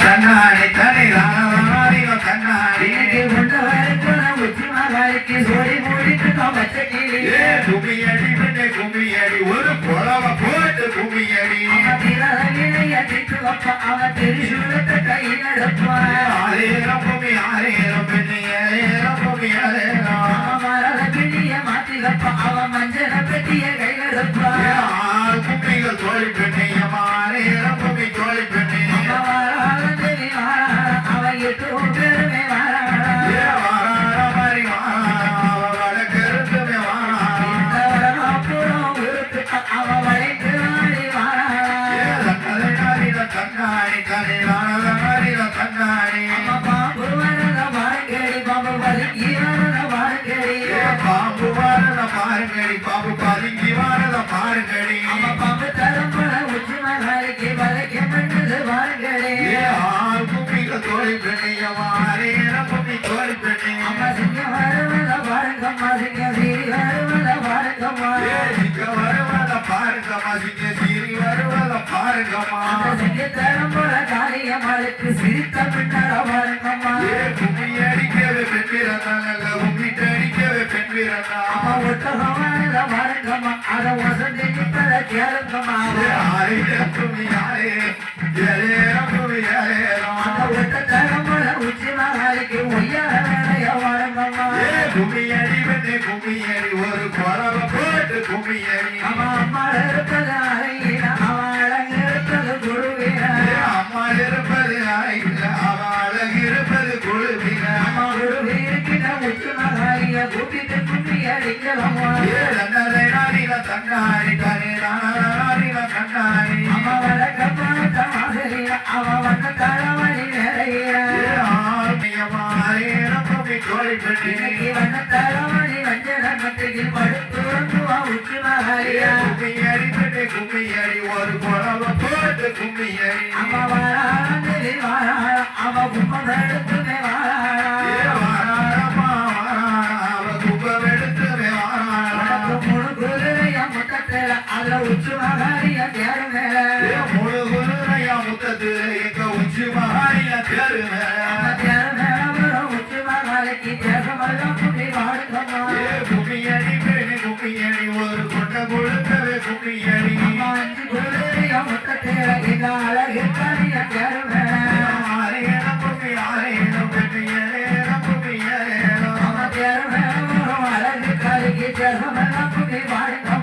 தனி தானதானில தன்னாடி இன்னைக்கு கொண்டவருக்கு உச்சி மகாலிக்கு சோடி மூடிட்டு பச்சை கிளி ஏ கும்மியடி பெண்ணே கும்மியடி ஒரு புடவ போட்டு கும்மியடி அவன் திருசூலத்தை அவன் மரத அவன் மஞ்சள பெட்டிய கும்மிகள் தோழி பெண்ணே பாருங்கடி பாம்பு பதுங்கி வாரத பாருங்கடி. அவன் பாம்பு தரம்பட உச்சி மகாலிக்கு வளைக்க பண்ணது வாரங்கடி ஏ ஆள் கும்மிகள் தோழி பெண்ணே ஆரேரம் கும்மி தோழி பெண்ணே அம்மா சிங்க வருவத வாரங்கம்மா சிங்க சீரி வருவத வாரங்கம்மா ஏ சிங்க வருவத பாருங்கம்மா சிங்க சீரி வருவத பாருங்கம்மா. அந்த சிங்க தரம்பட காளியம்மாளுக்கு சிரித்த பின்னட வாரங்கம்மா. ஏ அம்மா ஒட்டகமானத வாரங்கம்மா வசந்தி கேளுங்கம்மா ஏ ஆயிரம் கும்மி ஆரே ஏரேரம் கும்மி அந்த உச்சி மகாலிக்கு ஒய்யார வேலைய ஒரு குறவை போட்டு குமியடி அம்மா அம்மா இருப்பது? கும்மியடி ஒரு குழவ போட்டு கும்மியடி அம்மா வாராளி அவ கும்பம் குதிரைய முட்டத்தில அதுல உச்சி மகாலிய தேரு மேல ஏ முழு குருனையா முத்தத்து எங்க உச்சி மகானிய தெருவே அந்த தேரு மேல வரும் உச்சி மகாலிக்கு தேசமெல்லாம் புள்ளி வாடுங்கம்மா ஏ கும்மியடி பெண்ணே கும்மியடி ஒரு கொண்ட கொழுக்கவே கும்மியடி அம்மா அஞ்சு குதிரைய முட்டத்தில இந்த அழகு காலிய தேரு மேல ஆரேனம் கும்மி ஆரேனம் பெண்ணே ஏரேனம் கும்மி ஏரேனம் அம்மா தேரு மேல வரும் அழகு காலிக்கு தேசமெல்லாம் புள்ளி வாடுங்கம்மா